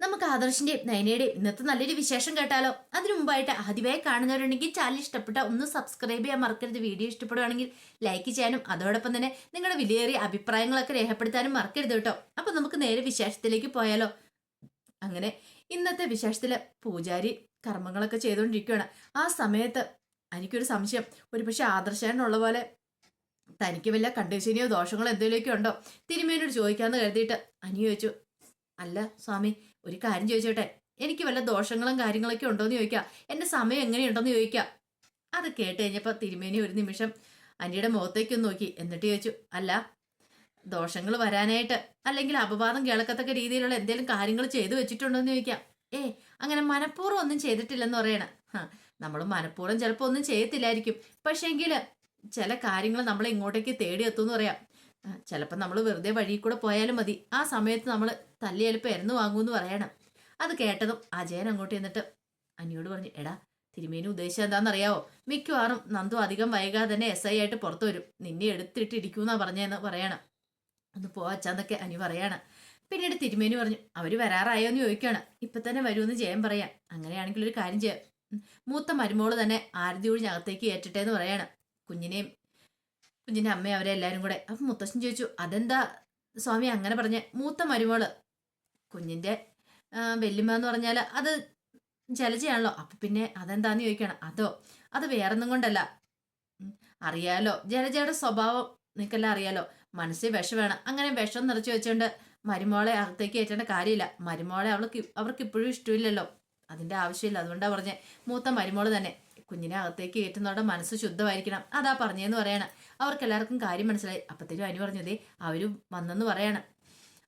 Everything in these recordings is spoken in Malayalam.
നമുക്ക് ആദർശിന്റെയും നയനയുടെയും ഇന്നത്തെ നല്ലൊരു വിശേഷം കേട്ടാലോ? അതിനു മുമ്പായിട്ട് ആദ്യമായി കാണുന്നവരുണ്ടെങ്കിൽ ചാനൽ ഇഷ്ടപ്പെട്ട ഒന്ന് സബ്സ്ക്രൈബ് ചെയ്യാൻ മറക്കരുത്. വീഡിയോ ഇഷ്ടപ്പെടുവാണെങ്കിൽ ലൈക്ക് ചെയ്യാനും അതോടൊപ്പം തന്നെ നിങ്ങളുടെ വിലയേറിയ അഭിപ്രായങ്ങളൊക്കെ രേഖപ്പെടുത്താനും മറക്കരുത് കേട്ടോ. അപ്പൊ നമുക്ക് നേരെ വിശേഷത്തിലേക്ക് പോയാലോ? അങ്ങനെ ഇന്നത്തെ വിശേഷത്തിൽ പൂജാരി കർമ്മങ്ങളൊക്കെ ചെയ്തുകൊണ്ടിരിക്കുകയാണ് ആ സമയത്ത് എനിക്കൊരു സംശയം. ഒരുപക്ഷെ ആദർശനുള്ള പോലെ തനിക്ക് വല്ല കണ്ടീഷനെയോ ദോഷങ്ങളോ എന്തെങ്കിലുമൊക്കെ ഉണ്ടോ? തിരുമേനോട് ചോദിക്കാമെന്ന് കരുതിയിട്ട് അനി ചോദിച്ചു അല്ല സ്വാമി ഒരു കാര്യം ചോദിച്ചോട്ടെ? എനിക്ക് വല്ല ദോഷങ്ങളും കാര്യങ്ങളൊക്കെ ഉണ്ടോ എന്ന് ചോദിക്കാം. എന്റെ സമയം എങ്ങനെയുണ്ടെന്ന് ചോദിക്കാം. അത് കേട്ട് കഴിഞ്ഞപ്പോൾ തിരുമേനി ഒരു നിമിഷം അനിയുടെ മുഖത്തേക്കൊന്ന് നോക്കി. എന്നിട്ട് ചോദിച്ചു അല്ല ദോഷങ്ങൾ വരാനായിട്ട് അല്ലെങ്കിൽ അപവാദം കേൾക്കത്തക്ക രീതിയിലുള്ള എന്തെങ്കിലും കാര്യങ്ങൾ ചെയ്തു വെച്ചിട്ടുണ്ടോ എന്ന് ചോദിക്കാം. ഏ അങ്ങനെ മനഃപൂർവം ഒന്നും ചെയ്തിട്ടില്ലെന്ന് പറയണ. നമ്മൾ മനഃപൂർവം ചിലപ്പോൾ ഒന്നും ചെയ്യത്തില്ലായിരിക്കും. പക്ഷേങ്കിൽ ചില കാര്യങ്ങൾ നമ്മൾ ഇങ്ങോട്ടേക്ക് തേടി എന്ന് പറയാം. ചിലപ്പോൾ നമ്മൾ വെറുതെ വഴി കൂടെ പോയാലും മതി. ആ സമയത്ത് നമ്മൾ തല്ലി ചിലപ്പോൾ എരന്ന് വാങ്ങുമെന്ന് പറയണം. അത് കേട്ടതും അജയൻ അങ്ങോട്ട് ചെന്നിട്ട് അനിയോട് പറഞ്ഞു എടാ തിരുമേനി ഉദ്ദേശിച്ചത് എന്താണെന്നറിയാവോ മിക്കവാറും നന്ദു അധികം വൈകാതെ തന്നെ എസ് ഐ ആയിട്ട് പുറത്തു വരും. നിന്നെ എടുത്തിട്ട് ഇരിക്കൂന്നാ പറഞ്ഞതെന്ന് പറയണം. ഒന്ന് പോവാച്ചാന്നൊക്കെ അനി പറയാണ്. പിന്നീട് തിരുമേനി പറഞ്ഞു അവർ വരാറായോ എന്ന് ചോദിക്കുകയാണ് ഇപ്പം തന്നെ വരുമെന്ന് ജയം പറയാം. അങ്ങനെയാണെങ്കിൽ ഒരു കാര്യം ചെയ്യാം. മൂത്ത മരുമോൾ തന്നെ ആരതി ഒഴിഞ്ഞ് അകത്തേക്ക് ഏറ്റിട്ടെ എന്ന് പറയാണ്. കുഞ്ഞിനെയും കുഞ്ഞിന്റെ അമ്മ അവരെ എല്ലാവരും കൂടെ. അപ്പം മുത്തശ്ശൻ ചോദിച്ചു അതെന്താ? സ്വാമി അങ്ങനെ പറഞ്ഞ മൂത്ത മരുമോൾ. കുഞ്ഞിന്റെ വെല്ലുമ എന്ന് പറഞ്ഞാൽ അത് ജലജയാണല്ലോ. അപ്പം പിന്നെ അതെന്താന്ന് ചോദിക്കണം? അതോ അത് വേറൊന്നും കൊണ്ടല്ല. അറിയാലോ. ജലജയുടെ സ്വഭാവം നിനക്കെല്ലാം അറിയാലോ. മനസ്സിൽ വേണം. അങ്ങനെ വിഷം നിറച്ചു വെച്ചുകൊണ്ട് മരുമോളെ അകത്തേക്ക് കയറ്റേണ്ട കാര്യമില്ല. മരുമോളെ അവൾക്ക് അവർക്ക് ഇപ്പോഴും ഇഷ്ടമില്ലല്ലോ. അതിന്റെ ആവശ്യമില്ല. അതുകൊണ്ടാണ് പറഞ്ഞത് മൂത്ത മരുമോൾ തന്നെ. കുഞ്ഞിനെ അകത്തേക്ക് കയറ്റുന്നവരുടെ മനസ്സ് ശുദ്ധമായിരിക്കണം. അതാ പറഞ്ഞതെന്ന് പറയണം. അവർക്ക് എല്ലാവർക്കും കാര്യം മനസ്സിലായി. അപ്പത്തേനും അനു പറഞ്ഞതേ അവരും വന്നെന്ന് പറയണം.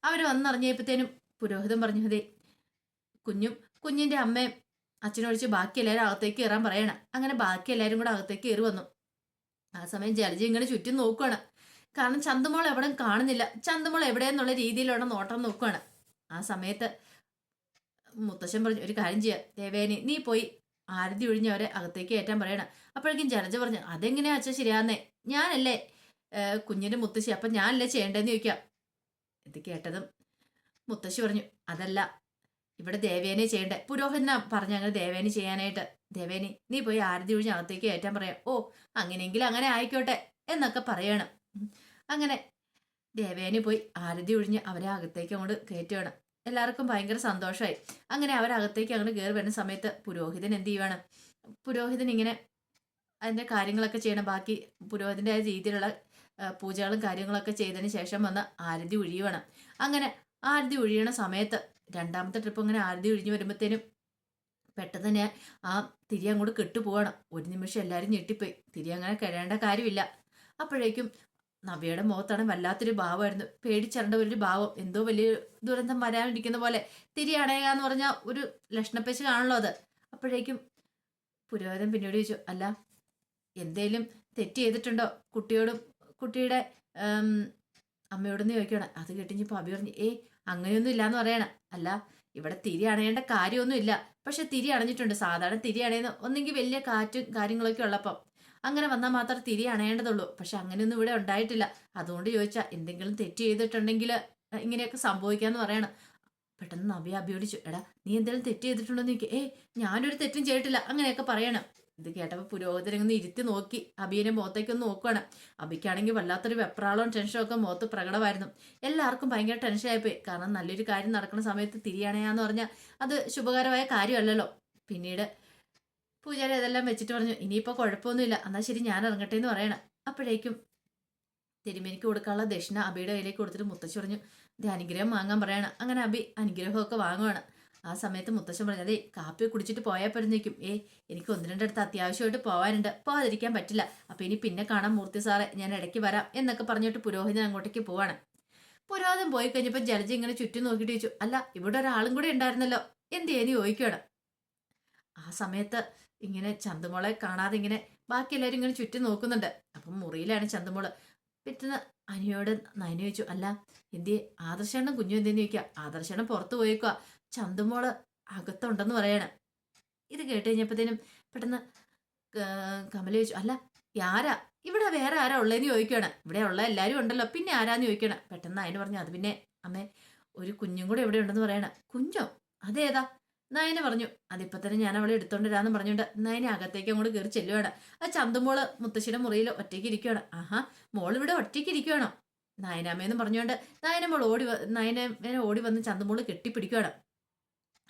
അവർ വന്നറിഞ്ഞപ്പോഴത്തേനും പുരോഹിതൻ പറഞ്ഞതേ കുഞ്ഞും കുഞ്ഞിന്റെ അമ്മയും അച്ഛനൊഴിച്ച് ബാക്കി എല്ലാവരും അകത്തേക്ക് കയറാൻ പറയണം. അങ്ങനെ ബാക്കി എല്ലാവരും കൂടെ അകത്തേക്ക് കയറി വന്നു. ആ സമയം ജലജി ഇങ്ങനെ ചുറ്റും നോക്കുകയാണ് കാരണം ചന്തുമോൾ എവിടെയും കാണുന്നില്ല. ചന്തുമോൾ എവിടെയെന്നുള്ള രീതിയിലുള്ള നോട്ടം നോക്കുകയാണ് ആ സമയത്ത് മുത്തശ്ശൻ പറഞ്ഞു ഒരു കാര്യം ചെയ്യാം. ദേവേനി നീ പോയി ആരതി ഒഴിഞ്ഞ് അവരെ അകത്തേക്ക് കയറ്റാൻ പറയണം. അപ്പോഴേക്കും ജനജ പറഞ്ഞു അതെങ്ങനെയാ അച്ഛൻ ശരിയാന്നേ ഞാനല്ലേ കുഞ്ഞിന്റെ മുത്തശ്ശി അപ്പം ഞാനല്ലേ ചെയ്യേണ്ടതെന്ന് ചോദിക്കാം. ഇത് കേട്ടതും മുത്തശ്ശി പറഞ്ഞു അതല്ല ഇവിടെ ദേവേനെ ചെയ്യണ്ടേ? പുരോഹിതന പറഞ്ഞു അങ്ങനെ ദേവേനെ ചെയ്യാനായിട്ട്. ദേവേനി നീ പോയി ആരതി ഒഴിഞ്ഞ് അകത്തേക്ക് കയറ്റാൻ പറയാം. ഓ അങ്ങനെയെങ്കിൽ അങ്ങനെ ആയിക്കോട്ടെ എന്നൊക്കെ പറയണം. അങ്ങനെ ദേവേനി പോയി ആരതി ഒഴിഞ്ഞ് അവരെ അകത്തേക്ക് അങ്ങോട്ട് കയറ്റുകയാണ്. എല്ലാവർക്കും ഭയങ്കര സന്തോഷമായി. അങ്ങനെ അവരകത്തേക്ക് അങ്ങോട്ട് കയറി വരുന്ന സമയത്ത് പുരോഹിതൻ എന്ത് ചെയ്യുവാണ്? പുരോഹിതൻ ഇങ്ങനെ അതിന്റെ കാര്യങ്ങളൊക്കെ ചെയ്യണം. ബാക്കി പുരോഹിതന്റെ രീതിയിലുള്ള പൂജകളും കാര്യങ്ങളൊക്കെ ചെയ്തതിന് ശേഷം വന്ന് ആരതി ഒഴിയുവാണ്. അങ്ങനെ ആരതി ഒഴിയണ സമയത്ത് രണ്ടാമത്തെ ട്രിപ്പ് ഇങ്ങനെ ആരതി ഒഴിഞ്ഞു വരുമ്പോഴത്തേനും പെട്ടെന്ന് തന്നെ ആ തിരി അങ്ങോട്ട് കെട്ടുപോവാണ്. ഒരു നിമിഷം എല്ലാവരും ഞെട്ടിപ്പോയി. തിരി അങ്ങനെ കഴിയേണ്ട കാര്യമില്ല. അപ്പോഴേക്കും നവ്യയുടെ മുഖത്താണ് വല്ലാത്തൊരു ഭാവമായിരുന്നു. പേടിച്ചറണ്ട ഒരു ഭാവം. എന്തോ വലിയ ദുരന്തം വരാനിരിക്കുന്ന പോലെ. തിരി എന്ന് പറഞ്ഞാൽ ഒരു ലക്ഷണപ്പേച്ച് കാണുമല്ലോ അത്. അപ്പോഴേക്കും പുരോഹിതൻ പിന്നീട് ചോദിച്ചു അല്ല എന്തേലും തെറ്റ് ചെയ്തിട്ടുണ്ടോ? കുട്ടിയോടും കുട്ടിയുടെ അമ്മയോടൊന്ന് ചോദിക്കണം അത് കേട്ടിഞ്ഞപ്പോൾ അഭി പറഞ്ഞു ഏയ് അങ്ങനെയൊന്നും ഇല്ലാന്ന് പറയണം. അല്ല ഇവിടെ തിരി അണയേണ്ട കാര്യമൊന്നും ഇല്ല പക്ഷെ തിരി അണഞ്ഞിട്ടുണ്ട്. സാധാരണ തിരി അണയുന്ന ഒന്നെങ്കിൽ വലിയ കാറ്റും കാര്യങ്ങളൊക്കെ ഉള്ളപ്പം. അങ്ങനെ വന്നാൽ മാത്രം തിരി അണയേണ്ടതുള്ളൂ. പക്ഷെ അങ്ങനെയൊന്നും ഇവിടെ ഉണ്ടായിട്ടില്ല. അതുകൊണ്ട് ചോദിച്ചാൽ എന്തെങ്കിലും തെറ്റ് ചെയ്തിട്ടുണ്ടെങ്കിൽ ഇങ്ങനെയൊക്കെ സംഭവിക്കാന്ന് പറയണം. പെട്ടെന്ന് നവ്യ അഭിയോടിച്ചു എടാ നീ എന്തെങ്കിലും തെറ്റ് ചെയ്തിട്ടുണ്ടോ എന്ന് ചോദിക്കുക ഏ ഞാനൊരു തെറ്റും ചെയ്തിട്ടില്ല. അങ്ങനെയൊക്കെ പറയണം. ഇത് കേട്ടപ്പോൾ പുരോഹിതനെ ഒന്ന് ഇരുത്തി നോക്കി. അബിയുടെ മുഖത്തേക്കൊന്ന് നോക്കുകയാണ് അബിക്കാണെങ്കിൽ വല്ലാത്തൊരു വെപ്രാളവും ടെൻഷനും ഒക്കെ മുഖത്ത് പ്രകടമായിരുന്നു. എല്ലാവർക്കും ഭയങ്കര ടെൻഷനായിപ്പോയി കാരണം നല്ലൊരു കാര്യം നടക്കുന്ന സമയത്ത് തിരിയണയാന്ന് പറഞ്ഞാൽ അത് ശുഭകരമായ കാര്യമല്ലല്ലോ. പിന്നീട് പൂജാരി അതെല്ലാം വെച്ചിട്ട് പറഞ്ഞു ഇനിയിപ്പോൾ കുഴപ്പമൊന്നുമില്ല എന്നാൽ ശരി ഞാൻ ഇറങ്ങട്ടെ എന്ന് പറയണം. അപ്പോഴേക്കും തിരുമേനിക്ക് കൊടുക്കാനുള്ള ദക്ഷിണ അബിയുടെ കയ്യിലേക്ക് കൊടുത്തിട്ട് മുത്തശ്ശി പറഞ്ഞു ദേ അനുഗ്രഹം വാങ്ങാൻ പറയണം. അങ്ങനെ അബി അനുഗ്രഹമൊക്കെ വാങ്ങുവാണ്. ആ സമയത്ത് മുത്തശ്ശൻ പറഞ്ഞു അതെ കാപ്പി കുടിച്ചിട്ട് പോയാൽ പറഞ്ഞേക്കും ഏ എനിക്ക് ഒന്ന് രണ്ടിടത്ത് അത്യാവശ്യമായിട്ട് പോകാനുണ്ട് പോകാതിരിക്കാൻ പറ്റില്ല. അപ്പം ഇനി പിന്നെ കാണാം മൂർത്തി സാറെ ഞാൻ ഇടയ്ക്ക് വരാം എന്നൊക്കെ പറഞ്ഞിട്ട് പുരോഹിതൻ അങ്ങോട്ടേക്ക് പോവാണ്. പുരോഹിതൻ പോയി കഴിഞ്ഞപ്പോൾ ജലജി ഇങ്ങനെ ചുറ്റും നോക്കിയിട്ട് ചോദിച്ചു അല്ല ഇവിടെ ഒരാളും കൂടെ ഉണ്ടായിരുന്നല്ലോ? എന്ത്? ചെയ്യുന്നു ചോദിക്കുകയാണ് ആ സമയത്ത് ഇങ്ങനെ ചന്തുമോളെ കാണാതെ ഇങ്ങനെ ബാക്കി എല്ലാവരും ഇങ്ങനെ ചുറ്റും നോക്കുന്നുണ്ട്. അപ്പം മുറിയിലാണ് ചന്തുമോൾ. പെട്ടെന്ന് അനിയോട് നയന ചോദിച്ചു അല്ല എന്തി ആദർശണ്ണം കുഞ്ഞു എന്തെന്ന് ചോദിക്കുക ആദർശണ്ണം പുറത്ത് പോയേക്കുക ചന്തുമോൾ അകത്തുണ്ടെന്ന് പറയണം. ഇത് കേട്ട് കഴിഞ്ഞപ്പോഴത്തേനും പെട്ടെന്ന് കമല ചോദിച്ചു അല്ല ആരാ? ഇവിടെ വേറെ ആരാ ഉള്ളതെന്ന് ചോദിക്കുകയാണ് ഇവിടെ ഉള്ള എല്ലാവരും ഉണ്ടല്ലോ. പിന്നെ ആരാന്ന് ചോദിക്കണം പെട്ടെന്ന് അതിന് പറഞ്ഞു അത് പിന്നെ അമ്മേ ഒരു കുഞ്ഞും കൂടെ ഇവിടെ ഉണ്ടെന്ന് പറയണ. കുഞ്ഞോ? അതേതാ? നയന പറഞ്ഞു അതിപ്പോ തന്നെ ഞാൻ അവളെ എടുത്തോണ്ടിരാന്ന് പറഞ്ഞുകൊണ്ട് നയന അകത്തേക്ക് അങ്ങോട്ട് കയറി ചെല്ലുവാണ്. ആ ചന്തുമോൾ മുത്തശ്ശിയുടെ മുറിയിൽ ഒറ്റയ്ക്ക് ഇരിക്കുവാണ്. ആഹാ മോൾ ഇവിടെ ഒറ്റയ്ക്ക് ഇരിക്കുവാണോ? നയനാമയെന്ന് പറഞ്ഞുകൊണ്ട് നയന മോൾ ഓടി നയനമേനെ ഓടി വന്ന് ചന്തുമോൾ കെട്ടിപ്പിടിക്കുവാണ്.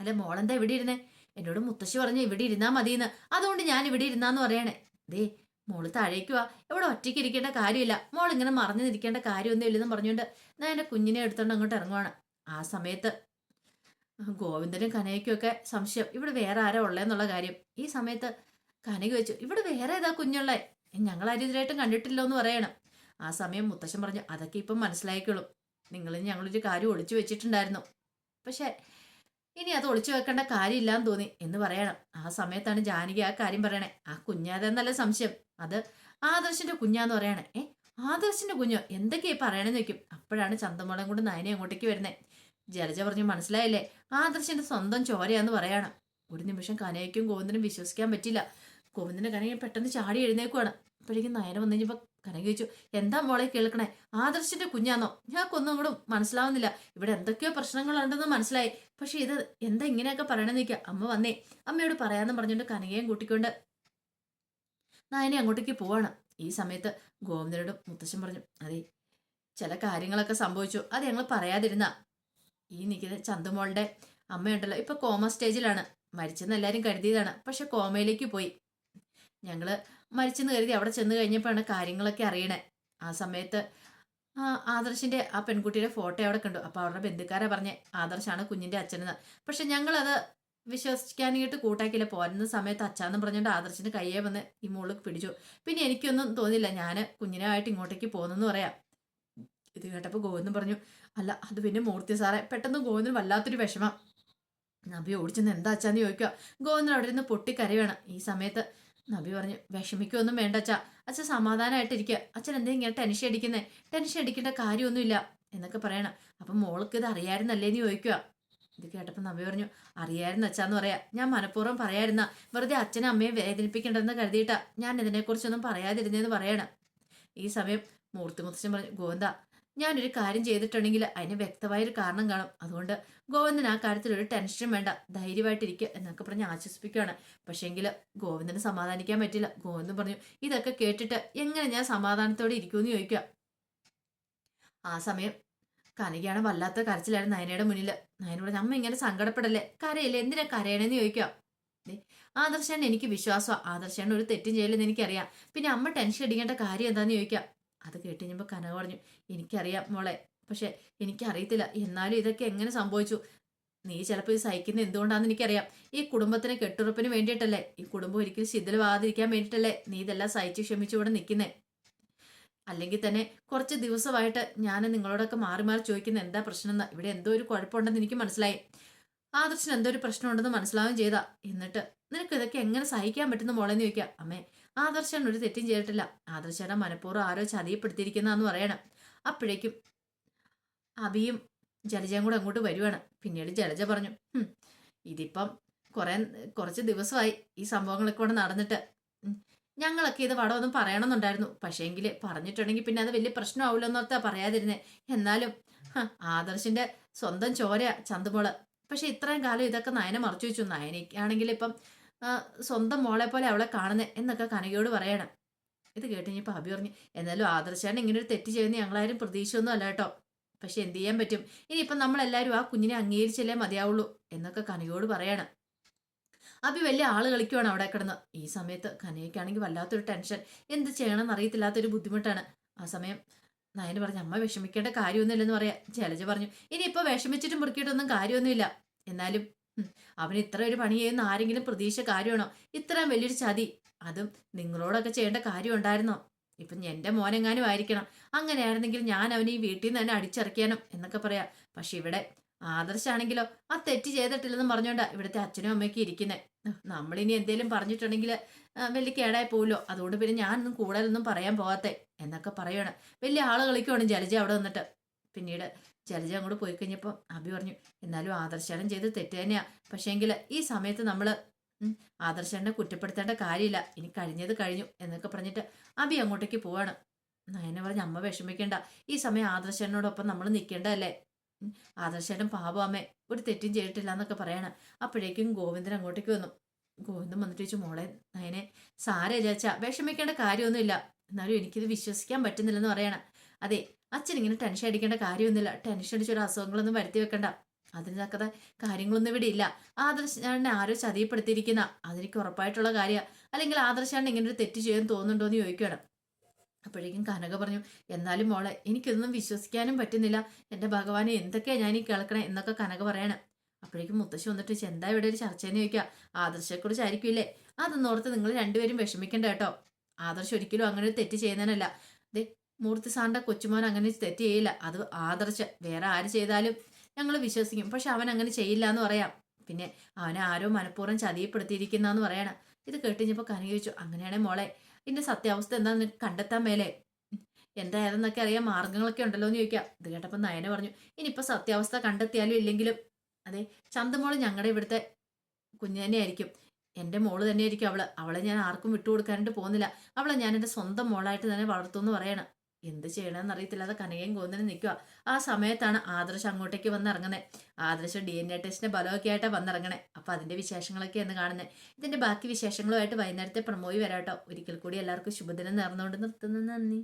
അല്ല മോളെന്താ ഇവിടെ ഇരുന്നേ? എന്നോട് മുത്തശ്ശി പറഞ്ഞു ഇവിടെ ഇരുന്നാ മതിയെന്ന്. അതുകൊണ്ട് ഞാൻ ഇവിടെ ഇരുന്നാന്ന് പറയണേ. ദേ മോൾ താഴേക്കുവാ ഇവിടെ ഒറ്റയ്ക്ക് ഇരിക്കേണ്ട കാര്യമില്ല. മോൾ ഇങ്ങനെ മറഞ്ഞു നിൽക്കേണ്ട കാര്യമൊന്നും ഇല്ലെന്ന് പറഞ്ഞുകൊണ്ട് ഞാൻ കുഞ്ഞിനെ എടുത്തോണ്ട് അങ്ങോട്ട് ഇറങ്ങുവാണ്. ആ സമയത്ത് ഗോവിന്ദനും കനയ്ക്കും ഒക്കെ സംശയം. ഇവിടെ വേറെ ആരാ ഉള്ളതെന്നുള്ള കാര്യം. ഈ സമയത്ത് കനക വെച്ചു ഇവിടെ വേറെ ഏതാ കുഞ്ഞുള്ളേ? ഞങ്ങൾ ആരുതിരായിട്ടും കണ്ടിട്ടില്ലോ എന്ന് പറയണം. ആ സമയം മുത്തശ്ശൻ പറഞ്ഞു അതൊക്കെ ഇപ്പം മനസ്സിലായിക്കോളും. നിങ്ങൾ ഞങ്ങളൊരു കാര്യം ഒളിച്ചു വെച്ചിട്ടുണ്ടായിരുന്നു. പക്ഷേ ഇനി അത് ഒളിച്ചു വെക്കേണ്ട കാര്യമില്ലാന്ന് തോന്നി എന്ന് പറയണം. ആ സമയത്താണ് ജാനകി ആ കാര്യം പറയണേ. ആ കുഞ്ഞാതെന്നല്ല സംശയം. അത് ആദർശിന്റെ കുഞ്ഞാന്ന് പറയണേ. ഏ ആദർശിന്റെ കുഞ്ഞോ? എന്തൊക്കെയാ പറയണമെന്ന് വെക്കും അപ്പോഴാണ് ചന്തമോളം കൊണ്ട് നയനെ അങ്ങോട്ടേക്ക് വരുന്നേ. ജലജ പറഞ്ഞു മനസ്സിലായില്ലേ? ആദർശിന്റെ സ്വന്തം ചോരയാന്ന് പറയണം. ഒരു നിമിഷം കനയ്ക്കും ഗോവിന്ദനും വിശ്വസിക്കാൻ പറ്റില്ല. ഗോവിന്ദന്റെ കനയെ പെട്ടെന്ന് ചാടി എഴുന്നേക്കുവാണ്. അപ്പോഴേക്കും നയന വന്നു കഴിഞ്ഞപ്പോ കനക ചോദിച്ചു എന്താ മോളെ കേൾക്കണേ? ആദർശിന്റെ കുഞ്ഞാന്നോ? ഞങ്ങൾക്കൊന്നും കൂടെ മനസ്സിലാവുന്നില്ല. ഇവിടെ എന്തൊക്കെയോ പ്രശ്നങ്ങളുണ്ടെന്ന് മനസ്സിലായി. പക്ഷെ ഇത് എന്താ ഇങ്ങനെയൊക്കെ പറയണമെന്ന് നിൽക്കുക അമ്മ വന്നേ അമ്മയോട് പറയാന്ന് പറഞ്ഞുകൊണ്ട് കനകയും കൂട്ടിക്കൊണ്ട് നയനെ അങ്ങോട്ടേക്ക് പോവാണ്. ഈ സമയത്ത് ഗോവിന്ദനോട് മുത്തശ്ശൻ പറഞ്ഞു അതെ ചില കാര്യങ്ങളൊക്കെ സംഭവിച്ചു. അത് ഞങ്ങൾ പറയാതിരുന്ന ഈ നിൽക്കുന്ന ചന്തുമോളുടെ അമ്മയുണ്ടല്ലോ. ഇപ്പൊ കോമ സ്റ്റേജിലാണ്. മരിച്ചെന്ന് എല്ലാവരും കരുതിയതാണ്. പക്ഷെ കോമയിലേക്ക് പോയി. ഞങ്ങൾ മരിച്ചെന്ന് കരുതി അവിടെ ചെന്ന് കഴിഞ്ഞപ്പോഴാണ് കാര്യങ്ങളൊക്കെ അറിയണേ. ആ സമയത്ത് ആദർശിന്റെ ആ പെൺകുട്ടിയുടെ ഫോട്ടോ അവിടെ കണ്ടു. അപ്പൊ അവരുടെ ബന്ധുക്കാരെ പറഞ്ഞ് ആദർശാണ് കുഞ്ഞിന്റെ അച്ഛനെന്ന്. പക്ഷെ ഞങ്ങളത് വിശ്വസിക്കാനായിട്ട് കൂട്ടാക്കിയില്ല. പോരുന്ന സമയത്ത് അച്ഛാന്ന് പറഞ്ഞുകൊണ്ട് ആദർശിന്റെ കയ്യെ വന്ന് ഈ മോൾ പിടിച്ചു. പിന്നെ എനിക്കൊന്നും തോന്നില്ല ഞാൻ കുഞ്ഞിനായിട്ട് ഇങ്ങോട്ടേക്ക് പോകുന്നെന്ന് പറയാം. ഇത് കേട്ടപ്പോൾ ഗോവിന്ദൻ പറഞ്ഞു അല്ല അത് പിന്നെ മൂർത്തി സാറേ പെട്ടെന്ന് ഗോവിന്ദൻ വല്ലാത്തൊരു വിഷമം. നബി ഓടിച്ചെന്ന് എന്താ അച്ഛാന്ന് ചോദിക്കുക ഗോവിന്ദൻ അവിടെ ഇരുന്ന് പൊട്ടിക്കരയാണ് ഈ സമയത്ത് നബി പറഞ്ഞു വിഷമിക്കൊന്നും വേണ്ട അച്ഛാ. അച്ഛൻ സമാധാനമായിട്ടിരിക്കുക അച്ഛൻ എന്തേ ഇങ്ങനെ ടെൻഷൻ അടിക്കുന്നേ? ടെൻഷൻ അടിക്കേണ്ട കാര്യമൊന്നുമില്ല. എന്നൊക്കെ പറയണം. അപ്പം മോൾക്ക് ഇത് അറിയായിരുന്നല്ലേന്ന് ചോദിക്കുക ഇത് കേട്ടപ്പോൾ നബി പറഞ്ഞു അറിയായിരുന്നു അച്ഛാന്ന് പറയാ. ഞാൻ മനഃപൂർവം പറയായിരുന്ന. വെറുതെ അച്ഛനും അമ്മയും വേദനിപ്പിക്കേണ്ടതെന്ന് കരുതിയിട്ടാ ഞാൻ ഇതിനെക്കുറിച്ചൊന്നും പറയാതിരുന്നേന്ന് പറയണം. ഈ സമയം മൂർത്തി മുത്തച്ഛൻ പറഞ്ഞു ഗോവിന്ദ ഞാനൊരു കാര്യം ചെയ്തിട്ടുണ്ടെങ്കിൽ അതിന് വ്യക്തമായൊരു കാരണം കാണും. അതുകൊണ്ട് ഗോവിന്ദൻ ആ കാര്യത്തിൽ ഒരു ടെൻഷനും വേണ്ട. ധൈര്യമായിട്ടിരിക്കുക എന്നൊക്കെ പറഞ്ഞ് ആശ്വസിപ്പിക്കുകയാണ്. പക്ഷേങ്കിൽ ഗോവിന്ദന് സമാധാനിക്കാൻ പറ്റില്ല. ഗോവിന്ദൻ പറഞ്ഞു ഇതൊക്കെ കേട്ടിട്ട് എങ്ങനെ ഞാൻ സമാധാനത്തോടെ ഇരിക്കുമെന്ന് ചോദിക്കുക. ആ സമയം കനകയാണ് വല്ലാത്ത കരച്ചിലായിരുന്നു നയനയുടെ മുന്നിൽ. നയന പറഞ്ഞു അമ്മ ഇങ്ങനെ സങ്കടപ്പെടല്ലേ? കരയില്ലേ? എന്തിനാ കരയണേന്ന് ചോദിക്കുക? ആദർശാണ് എനിക്ക് വിശ്വാസം ആദർശാണ് ഒരു തെറ്റും ചെയ്യലെന്ന് എനിക്കറിയാം. പിന്നെ അമ്മ ടെൻഷൻ അടിക്കേണ്ട കാര്യം എന്താന്ന് ചോദിക്കാം അത് കേട്ട് കഴിഞ്ഞപ്പോൾ കനക പറഞ്ഞു എനിക്കറിയാം മോളെ. പക്ഷെ എനിക്കറിയത്തില്ല. എന്നാലും ഇതൊക്കെ എങ്ങനെ സംഭവിച്ചു? നീ ചിലപ്പോൾ ഇത് സഹിക്കുന്നത് എന്തുകൊണ്ടാണെന്ന് എനിക്കറിയാം. ഈ കുടുംബത്തിന് കെട്ടുറപ്പിന് വേണ്ടിയിട്ടല്ലേ? ഈ കുടുംബം ഒരിക്കലും ശിഥിലമാകാതിരിക്കാൻ വേണ്ടിയിട്ടല്ലേ നീ ഇതെല്ലാം സഹിച്ച് ക്ഷമിച്ചു ഇവിടെ നിൽക്കുന്നേ അല്ലെങ്കിൽ തന്നെ കുറച്ച് ദിവസമായിട്ട് ഞാൻ നിങ്ങളോടൊക്കെ മാറി മാറി ചോദിക്കുന്ന എന്താ പ്രശ്നം എന്നാ ഇവിടെ എന്തോ ഒരു കുഴപ്പമുണ്ടെന്ന് എനിക്ക് മനസ്സിലായി. ആദർശന് എന്തോ ഒരു പ്രശ്നമുണ്ടെന്ന് മനസ്സിലാവുകയും ചെയ്താ. എന്നിട്ട് നിനക്ക് ഇതൊക്കെ എങ്ങനെ സഹിക്കാൻ പറ്റുന്ന മോളെന്ന് ചോദിക്കാം അമ്മേ ആദർശൻ ഒരു തെറ്റും ചെയ്തിട്ടില്ല. ആദർശയുടെ മനഃപൂർവം ആരോ ചതിയപ്പെടുത്തിയിരിക്കുന്നതെന്ന് പറയണം. അപ്പോഴേക്കും അബിയും ജലജയും കൂടെ അങ്ങോട്ട് വരുവാണ്. പിന്നീട് ജലജ പറഞ്ഞു ഇതിപ്പം കുറേ കുറച്ച് ദിവസമായി ഈ സംഭവങ്ങളൊക്കെ ഇവിടെ നടന്നിട്ട്. ഞങ്ങളൊക്കെ ഇത് വടമൊന്നും പറയണമെന്നുണ്ടായിരുന്നു. പക്ഷേങ്കിൽ പറഞ്ഞിട്ടുണ്ടെങ്കിൽ പിന്നെ അത് വലിയ പ്രശ്നമാവില്ലോ എന്നോർത്താ പറയാതിരുന്നേ. എന്നാലും ആദർശിന്റെ സ്വന്തം ചോര ചന്തുമോൾ. പക്ഷെ ഇത്രയും കാലം ഇതൊക്കെ നയനെ മറച്ചു വെച്ചു. നയനയ്ക്കാണെങ്കിൽ ഇപ്പം സ്വന്തം മോളെ പോലെ അവളെ കാണുന്നത് എന്നൊക്കെ കനകയോട് പറയണം. ഇത് കേട്ട് അഭി പറഞ്ഞു എന്നാലും ആദർശാണ് ഇങ്ങനെ ഒരു തെറ്റ് ചെയ്യുന്ന ഞങ്ങളാരും പ്രതീക്ഷയൊന്നും അല്ല കേട്ടോ. പക്ഷെ എന്ത് ചെയ്യാൻ പറ്റും? ഇനിയിപ്പം നമ്മളെല്ലാവരും ആ കുഞ്ഞിനെ അംഗീകരിച്ചല്ലേ മതിയാവുള്ളൂ എന്നൊക്കെ കനകയോട് പറയണം. അഭി വലിയ ആൾ കളിക്കുവാണ് അവിടെ കിടന്ന്. ഈ സമയത്ത് കനയ്ക്കാണെങ്കിൽ വല്ലാത്തൊരു ടെൻഷൻ. എന്ത് ചെയ്യണമെന്ന് അറിയത്തില്ലാത്തൊരു ബുദ്ധിമുട്ടാണ്. ആ സമയം നയന് പറഞ്ഞു അമ്മ വിഷമിക്കേണ്ട കാര്യമൊന്നുമില്ലെന്ന് പറയാം. ജലജ പറഞ്ഞു ഇനിയിപ്പോൾ വിഷമിച്ചിട്ടും മുറുക്കിയിട്ടൊന്നും കാര്യമൊന്നുമില്ല. എന്നാലും ഉം, അവന് ഇത്ര ഒരു പണി ചെയ്യുന്ന ആരെങ്കിലും പ്രതീക്ഷ കാര്യമാണോ? ഇത്രയും വലിയൊരു ചതി. അതും നിങ്ങളോടൊക്കെ ചെയ്യേണ്ട കാര്യം ഉണ്ടായിരുന്നോ ഇപ്പം എന്റെ മോനെങ്ങാനും ആയിരിക്കണം. അങ്ങനെയായിരുന്നെങ്കിൽ ഞാൻ അവനെ ഈ വീട്ടിൽ നിന്ന് തന്നെ അടിച്ചിറക്കിയാനും എന്നൊക്കെ പറയാം. പക്ഷെ ഇവിടെ ആദർശാണെങ്കിലോ? ആ തെറ്റ് ചെയ്തിട്ടില്ലെന്ന് പറഞ്ഞോണ്ടാ ഇവിടുത്തെ അച്ഛനും അമ്മയ്ക്കും ഇരിക്കുന്നത് നമ്മളിനി എന്തേലും പറഞ്ഞിട്ടുണ്ടെങ്കിൽ വലിയ കേടായി പോവുമല്ലോ അതുകൊണ്ട് പിന്നെ ഞാനൊന്നും കൂടുതലൊന്നും പറയാൻ പോകാത്തെ എന്നൊക്കെ പറയണം. വലിയ ആൾ കളിക്കുവാണ് ജലജ അവിടെ വന്നിട്ട്. പിന്നീട് ജലജ അങ്ങോട്ട് പോയി കഴിഞ്ഞപ്പോൾ അഭി പറഞ്ഞു എന്നാലും ആദർശനം ചെയ്ത് തെറ്റ് തന്നെയാണ് പക്ഷേങ്കിൽ ഈ സമയത്ത് നമ്മൾ ആദർശനെ കുറ്റപ്പെടുത്തേണ്ട കാര്യമില്ല. ഇനി കഴിഞ്ഞത് കഴിഞ്ഞു എന്നൊക്കെ പറഞ്ഞിട്ട് അഭി അങ്ങോട്ടേക്ക് പോവാണ്. നയന പറഞ്ഞ അമ്മ വിഷമിക്കേണ്ട. ഈ സമയം ആദർശനോടൊപ്പം നമ്മൾ നിൽക്കേണ്ടതല്ലേ ആദർശനും പാപം അമ്മേ ഒരു തെറ്റും ചെയ്തിട്ടില്ല എന്നൊക്കെ പറയണം. അപ്പോഴേക്കും ഗോവിന്ദൻ അങ്ങോട്ടേക്ക് വന്നു. ഗോവിന്ദൻ വന്നിട്ട് ചോദിച്ചു മോളെ നയനെ സാര ചേച്ചാ വിഷമിക്കേണ്ട കാര്യമൊന്നുമില്ല. എന്നാലും എനിക്കിത് വിശ്വസിക്കാൻ പറ്റുന്നില്ലെന്ന് പറയണം. അതെ അച്ഛൻ ഇങ്ങനെ ടെൻഷൻ അടിക്കേണ്ട കാര്യമൊന്നുമില്ല. ടെൻഷൻ അടിച്ചൊരു അസുഖങ്ങളൊന്നും വരുത്തി വെക്കണ്ട. അതിന് തക്കത കാര്യങ്ങളൊന്നും ഇവിടെ ഇല്ല. ആദർശാണ് ആരോ ചതിയപ്പെടുത്തിയിരിക്കുന്ന. അതെനിക്ക് ഉറപ്പായിട്ടുള്ള കാര്യമാണ് അല്ലെങ്കിൽ ആദർശാണ് ഇങ്ങനെ ഒരു തെറ്റ് ചെയ്യാൻ തോന്നുന്നുണ്ടോ എന്ന് ചോദിക്കുകയാണ്. അപ്പോഴേക്കും കനക പറഞ്ഞു എന്നാലും മോളെ എനിക്കൊന്നും വിശ്വസിക്കാനും പറ്റുന്നില്ല. എന്റെ ഭഗവാനെ എന്തൊക്കെയാ ഞാൻ ഈ കേൾക്കണേ? എന്നൊക്കെ കനക പറയണം. അപ്പോഴേക്കും മുത്തശ്ശി വന്നിട്ട് എന്താ ഇവിടെ ഒരു ചർച്ചയെന്ന് ചോദിക്കുക? ആദർശയെക്കുറിച്ചായിരിക്കില്ലേ അതൊന്നോർത്ത് നിങ്ങൾ രണ്ടുപേരും വിഷമിക്കണ്ട കേട്ടോ. ആദർശ ഒരിക്കലും അങ്ങനെ ഒരു തെറ്റ് ചെയ്യുന്നതിനല്ല ദേ മൂർത്തി സാറിന്റെ കൊച്ചുമോൻ അങ്ങനെ തെറ്റ് ചെയ്യില്ല. അത് ആദർശ. വേറെ ആര് ചെയ്താലും ഞങ്ങൾ വിശ്വസിക്കും. പക്ഷെ അവൻ അങ്ങനെ ചെയ്യില്ല എന്ന് പറയാം. പിന്നെ അവനെ ആരോ മനഃപൂർവം ചതിയപ്പെടുത്തിയിരിക്കുന്നെന്ന് പറയണം. ഇത് കേട്ടിഞ്ഞപ്പോൾ കനക ചോദിച്ചു അങ്ങനെയാണെ മോളെ ഇതിന്റെ സത്യാവസ്ഥ എന്താന്ന് നിനക്ക് കണ്ടെത്താൻ മേലെ? എന്തായതെന്നൊക്കെ അറിയാൻ മാർഗങ്ങളൊക്കെ ഉണ്ടല്ലോ എന്ന് ചോദിക്കാം. ഇത് കേട്ടപ്പോൾ നയന പറഞ്ഞു ഇനിയിപ്പോൾ സത്യാവസ്ഥ കണ്ടെത്തിയാലും ഇല്ലെങ്കിലും അതെ ചന്തമോൾ ഞങ്ങളുടെ ഇവിടുത്തെ കുഞ്ഞു തന്നെയായിരിക്കും. എന്റെ മോൾ തന്നെയായിരിക്കും അവൾ. അവളെ ഞാൻ ആർക്കും വിട്ടുകൊടുക്കാനായിട്ട് പോകുന്നില്ല. അവളെ ഞാൻ എന്റെ സ്വന്തം മോളായിട്ട് തന്നെ വളർത്തുമെന്ന് പറയണം. എന്ത് ചെയ്യണമെന്ന് അറിയത്തില്ലാതെ കനകയും കോന്നിനും നിൽക്കുക ആ സമയത്താണ് ആദർശ് അങ്ങോട്ടേക്ക് വന്നിറങ്ങുന്നത് ആദർശ് ഡി എൻ എ ടെസ്റ്റിന്റെ ബലമൊക്കെ ആയിട്ടാണ് വന്നിറങ്ങണേ അപ്പോൾ അതിന്റെ വിശേഷങ്ങളൊക്കെ എന്ന് കാണുന്നത് ഇതിന്റെ ബാക്കി വിശേഷങ്ങളുമായിട്ട് വൈകുന്നേരത്തെ പ്രമോയി വരാട്ടോ. ഒരിക്കൽ കൂടി എല്ലാവർക്കും ശുഭദിനം നേർന്നുകൊണ്ട് നിർത്തുന്നു. നന്ദി.